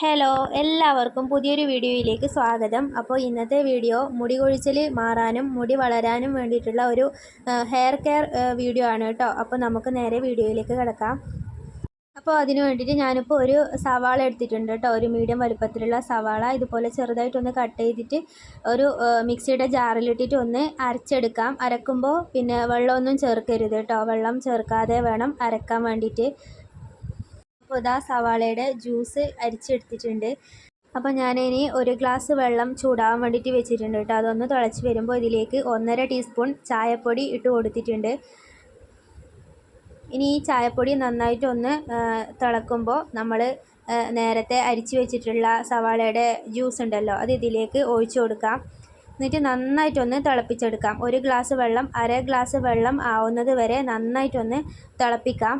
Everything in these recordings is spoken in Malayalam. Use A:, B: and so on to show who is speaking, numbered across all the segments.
A: ഹലോ എല്ലാവർക്കും പുതിയൊരു വീഡിയോയിലേക്ക് സ്വാഗതം. അപ്പോൾ ഇന്നത്തെ വീഡിയോ മുടി കൊഴിച്ചിൽ മാറാനും മുടി വളരാനും വേണ്ടിയിട്ടുള്ള ഒരു ഹെയർ കെയർ വീഡിയോ ആണ് കേട്ടോ. അപ്പോൾ നമുക്ക് നേരെ വീഡിയോയിലേക്ക് കിടക്കാം. അപ്പോൾ അതിന് വേണ്ടിയിട്ട് ഞാനിപ്പോൾ ഒരു സവാള എടുത്തിട്ടുണ്ട് കേട്ടോ. ഒരു മീഡിയം വലുപ്പത്തിലുള്ള സവാള. ഇതുപോലെ ചെറുതായിട്ടൊന്ന് കട്ട് ചെയ്തിട്ട് ഒരു മിക്സിയുടെ ജാറിലിട്ടിട്ട് ഒന്ന് അരച്ചെടുക്കാം. അരക്കുമ്പോൾ പിന്നെ വെള്ളമൊന്നും ചേർക്കരുത് കേട്ടോ. വെള്ളം ചേർക്കാതെ വേണം അരക്കാൻ വേണ്ടിയിട്ട്. അപ്പോൾ ഇതാ സവാളയുടെ ജ്യൂസ് അരിച്ചെടുത്തിട്ടുണ്ട്. അപ്പോൾ ഞാനിനി ഒരു ഗ്ലാസ് വെള്ളം ചൂടാവാൻ വേണ്ടിയിട്ട് വെച്ചിട്ടുണ്ട് കേട്ടോ. അതൊന്ന് തിളച്ച് വരുമ്പോൾ ഇതിലേക്ക് ഒന്നര ടീസ്പൂൺ ചായപ്പൊടി ഇട്ട് കൊടുത്തിട്ടുണ്ട്. ഇനി ഈ ചായപ്പൊടി നന്നായിട്ടൊന്ന് തിളക്കുമ്പോൾ നമ്മൾ നേരത്തെ അരിച്ചു വെച്ചിട്ടുള്ള സവാളയുടെ ജ്യൂസ് ഉണ്ടല്ലോ അത് ഇതിലേക്ക് ഒഴിച്ചു കൊടുക്കാം. എന്നിട്ട് നന്നായിട്ടൊന്ന് തിളപ്പിച്ചെടുക്കാം. ഒരു ഗ്ലാസ് വെള്ളം അര ഗ്ലാസ് വെള്ളം ആവുന്നത് വരെ നന്നായിട്ടൊന്ന് തിളപ്പിക്കാം.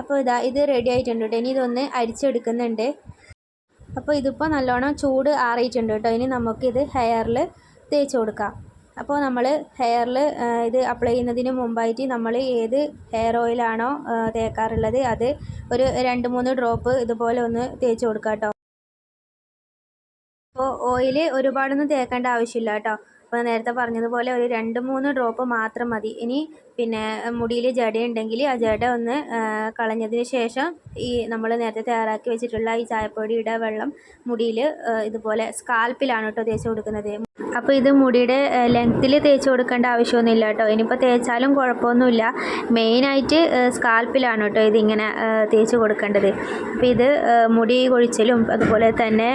A: അപ്പോൾ ഇതാ ഇത് റെഡി ആയിട്ടുണ്ട് കേട്ടോ ഇനി ഇതൊന്ന് അരിച്ചെടുക്കുന്നുണ്ട്. അപ്പോൾ ഇതിപ്പോൾ നല്ലോണം ചൂട് ആറിയിട്ടുണ്ട് കേട്ടോ ഇനി നമുക്കിത് ഹെയറിൽ തേച്ച് കൊടുക്കാം. അപ്പോൾ നമ്മൾ ഹെയറിൽ ഇത് അപ്ലൈ ചെയ്യുന്നതിന് മുമ്പായിട്ട് നമ്മൾ ഏത് ഹെയർ ഓയിലാണോ തേക്കാറുള്ളത് അത് ഒരു രണ്ട് മൂന്ന് ഡ്രോപ്പ് ഇതുപോലെ ഒന്ന് തേച്ച് കൊടുക്കാം കേട്ടോ അപ്പോൾ ഓയിൽ ഒരുപാടൊന്നും തേക്കേണ്ട ആവശ്യമില്ല കേട്ടോ അപ്പോൾ നേരത്തെ പറഞ്ഞതുപോലെ ഒരു രണ്ട് മൂന്ന് ഡ്രോപ്പ് മാത്രം മതി. ഇനി പിന്നെ മുടിയിൽ ജടയുണ്ടെങ്കിൽ ആ ജട ഒന്ന് കളഞ്ഞതിന് ശേഷം ഈ നമ്മൾ നേരത്തെ തയ്യാറാക്കി വെച്ചിട്ടുള്ള ഈ ചായപ്പൊടിയുടെ വെള്ളം മുടിയിൽ ഇതുപോലെ സ്കാൽപ്പിലാണ് കേട്ടോ തേച്ച് കൊടുക്കുന്നത്. അപ്പോൾ ഇത് മുടിയുടെ ലെങ്ത്തിൽ തേച്ച് കൊടുക്കേണ്ട ആവശ്യമൊന്നുമില്ല കേട്ടോ. ഇനിയിപ്പോൾ തേച്ചാലും കുഴപ്പമൊന്നുമില്ല. മെയിനായിട്ട് സ്കാൽപ്പിലാണ് കേട്ടോ ഇതിങ്ങനെ തേച്ച് കൊടുക്കേണ്ടത്. അപ്പോൾ ഇത് മുടി കൊഴിച്ചിലും അതുപോലെ തന്നെ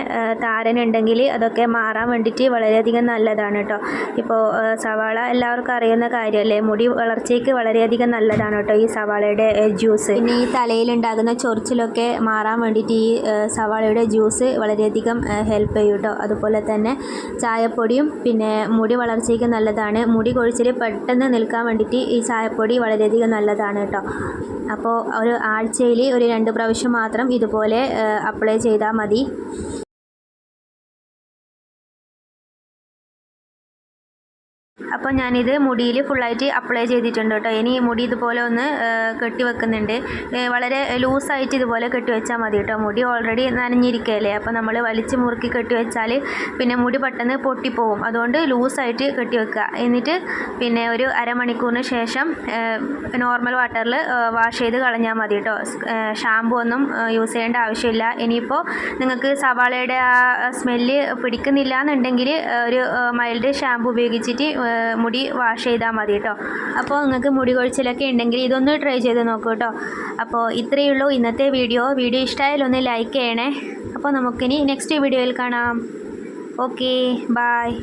A: താരനുണ്ടെങ്കിൽ അതൊക്കെ മാറാൻ വേണ്ടിയിട്ട് വളരെയധികം നല്ലതാണ് കേട്ടോ. ഇപ്പോൾ സവാള എല്ലാവർക്കും അറിയുന്ന കാര്യമല്ലേ മുടി വളർച്ചയ്ക്ക് വളരെയധികം നല്ലതാണ് കേട്ടോ ഈ സവാളയുടെ ജ്യൂസ്. പിന്നെ ഈ തലയിലുണ്ടാകുന്ന ചൊറിച്ചിലൊക്കെ മാറാൻ വേണ്ടിയിട്ട് ഈ സവാളയുടെ ജ്യൂസ് വളരെയധികം ഹെൽപ്പ് ചെയ്യും കേട്ടോ. അതുപോലെ തന്നെ ചായപ്പൊടിയും പിന്നെ മുടി വളർച്ചയ്ക്ക് നല്ലതാണ്. മുടി കൊഴിച്ചിൽ പെട്ടെന്ന് നിൽക്കാൻ വേണ്ടിയിട്ട് ഈ ചായപ്പൊടി വളരെയധികം നല്ലതാണ് കേട്ടോ. അപ്പോൾ ഒരു ആഴ്ചയിൽ ഒരു രണ്ട് പ്രാവശ്യം മാത്രം ഇതുപോലെ അപ്ലൈ ചെയ്താൽ മതി. അപ്പോൾ ഞാനിത് മുടിയിൽ ഫുള്ളായിട്ട് അപ്ലൈ ചെയ്തിട്ടുണ്ട് കേട്ടോ. ഇനി മുടി ഇതുപോലെ ഒന്ന് കെട്ടി വെക്കുന്നുണ്ട്. വളരെ ലൂസായിട്ട് ഇതുപോലെ കെട്ടി വെച്ചാൽ മതി കേട്ടോ. മുടി ഓൾറെഡി നനഞ്ഞിരിക്കുകയല്ലേ അപ്പോൾ നമ്മൾ വലിച്ച് മുറുക്കി കെട്ടി വെച്ചാൽ പിന്നെ മുടി പെട്ടെന്ന് പൊട്ടിപ്പോവും. അതുകൊണ്ട് ലൂസായിട്ട് കെട്ടി വെക്കുക. എന്നിട്ട് പിന്നെ ഒരു അരമണിക്കൂറിന് ശേഷം നോർമൽ വാട്ടറിൽ വാഷ് ചെയ്ത് കളഞ്ഞാൽ മതി കേട്ടോ. ഷാമ്പു ഒന്നും യൂസ് ചെയ്യേണ്ട ആവശ്യമില്ല. ഇനിയിപ്പോൾ നിങ്ങൾക്ക് സവാളയുടെ ആ സ്മെല്ല് പിടിക്കുന്നില്ല എന്നുണ്ടെങ്കിൽ ഒരു മൈൽഡ് ഷാമ്പു ഉപയോഗിച്ചിട്ട് മുടി വാഷ് ചെയ്താൽ മതി കേട്ടോ അപ്പോൾ നിങ്ങൾക്ക് മുടി കൊഴിച്ചിലൊക്കെ ഉണ്ടെങ്കിൽ ഇതൊന്ന് ട്രൈ ചെയ്ത് നോക്കൂ കേട്ടോ അപ്പോൾ ഇത്രയേ ഉള്ളൂ ഇന്നത്തെ വീഡിയോ വീഡിയോ ഇഷ്ടമായാലൊന്ന് ലൈക്ക് ചെയ്യണേ. അപ്പോൾ നമുക്കിനി നെക്സ്റ്റ് വീഡിയോയിൽ കാണാം. Okay bye